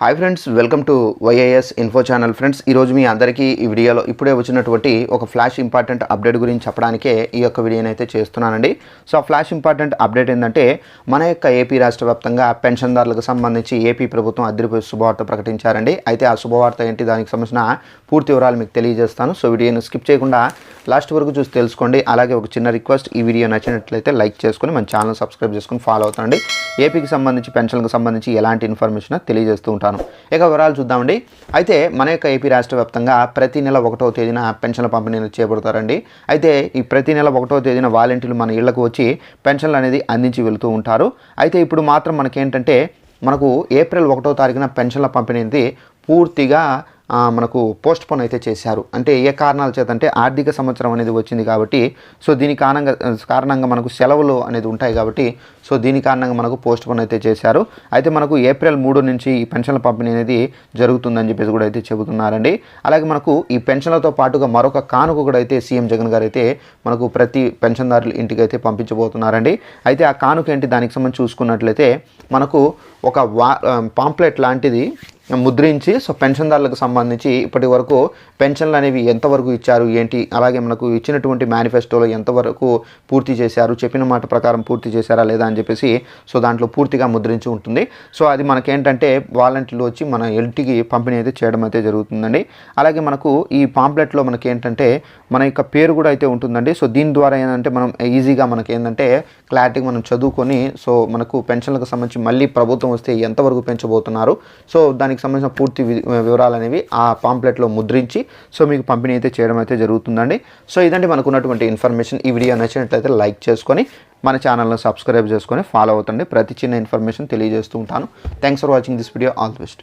Hi friends welcome to YAS info channel friends ఈరోజు మీ అందరికీ ఈ వీడియోలో ఇప్పుడే వచ్చినటువంటి ఒక ఫ్లాష్ ఇంపార్టెంట్ అప్డేట్ గురించి చెప్పడానికే ఈ యొక్క వీడియోని అయితే చేస్తున్నానండి. సో ఆ ఫ్లాష్ ఇంపార్టెంట్ అప్డేట్ ఏంటంటే మన యొక్క ఏపీ రాష్ట్ర వ్యాప్తంగా పెన్షన్దారులకు సంబంధించి ఏపీ ప్రభుత్వం అదిరిపోయి శుభవార్త ప్రకటించారండి. అయితే ఆ శుభవార్త ఏంటి దానికి సంబంధించిన పూర్తి వివరాలు మీకు తెలియజేస్తాను. సో వీడియోని స్కిప్ చేయకుండా లాస్ట్ వరకు చూసి తెలుసుకోండి. అలాగే ఒక చిన్న రిక్వెస్ట్ ఈ వీడియో నచ్చినట్లయితే లైక్ చేసుకొని మన ఛానల్ సబ్స్క్రైబ్ చేసుకొని ఫాలో అవుతండి ఏపీకి సంబంధించి పెన్షన్లకు సంబంధించి ఎలాంటి ఇన్ఫర్మేషన్ తెలియజేస్తూ ఉంటాను. ఇక వివరాలు చూద్దామండి. అయితే మన యొక్క ఏపీ రాష్ట్ర వ్యాప్తంగా ప్రతి నెల ఒకటో తేదీన పెన్షన్ల పంపిణీలు చేపడతారండి. అయితే ఈ ప్రతి నెల ఒకటో తేదీన వాలంటీర్లు మన ఇళ్ళకు వచ్చి పెన్షన్లు అనేది అందించి వెళుతూ ఉంటారు. అయితే ఇప్పుడు మాత్రం మనకేంటంటే మనకు ఏప్రిల్ ఒకటో తారీఖున పెన్షన్ల పంపిణీ అనేది పూర్తిగా మనకు పోస్ట్ పోన్ అయితే చేశారు. అంటే ఏ కారణాల చేత అంటే ఆర్థిక సంవత్సరం అనేది వచ్చింది కాబట్టి సో దీని కారణంగా కారణంగా మనకు సెలవులు అనేది ఉంటాయి కాబట్టి సో దీని కారణంగా మనకు పోస్ట్ పోన్ అయితే చేశారు. అయితే మనకు ఏప్రిల్ మూడు నుంచి ఈ పెన్షన్ల పంపిణీ అనేది జరుగుతుందని చెప్పేసి కూడా అయితే చెబుతున్నారండి. అలాగే మనకు ఈ పెన్షన్లతో పాటుగా మరొక కానుక కూడా అయితే సీఎం జగన్ గారు అయితే మనకు ప్రతి పెన్షన్దారుల ఇంటికి అయితే పంపించబోతున్నారండి. అయితే ఆ కానుక ఏంటి? దానికి సంబంధించి చూసుకున్నట్లయితే మనకు ఒక వా పాంప్లెట్ లాంటిది ముద్రించి సో పెన్షన్దారులకు సంబంధించి ఇప్పటి వరకు పెన్షన్లు అనేవి ఎంతవరకు ఇచ్చారు ఏంటి? అలాగే మనకు ఇచ్చినటువంటి మేనిఫెస్టోలో ఎంతవరకు పూర్తి చేశారు చెప్పిన మాట ప్రకారం పూర్తి చేశారా లేదా అని చెప్పేసి సో దాంట్లో పూర్తిగా ముద్రించి ఉంటుంది. సో అది మనకేంటంటే వాలంటీర్లు వచ్చి మన ఇంటికి పంపిణీ అయితే చేయడం అయితే జరుగుతుందండి. అలాగే మనకు ఈ పాంప్లెట్లో మనకి ఏంటంటే మన యొక్క పేరు కూడా అయితే ఉంటుందండి. సో దీని ద్వారా ఏంటంటే మనం ఈజీగా మనకి ఏంటంటే క్లారిటీగా మనం చదువుకొని సో మనకు పెన్షన్లకు సంబంధించి మళ్ళీ ప్రభుత్వం వస్తే ఎంతవరకు పెంచబోతున్నారు. సో దానికి సంబంధించిన పూర్తి వి- వివరాలు అనేవి ఆ పాంప్లెట్లో ముద్రించి సో మీకు పంపిణీ అయితే చేయడం అయితే జరుగుతుందండి. సో ఇదంటే మనకు ఉన్నటువంటి ఇన్ఫర్మేషన్. ఈ వీడియో నచ్చినట్లయితే లైక్ చేసుకొని మన ఛానల్ని సబ్స్క్రైబ్ చేసుకొని ఫాలో అవుతండి. ప్రతి చిన్న ఇన్ఫర్మేషన్ తెలియజేస్తూ ఉంటాను. Thanks for watching this video. All the best.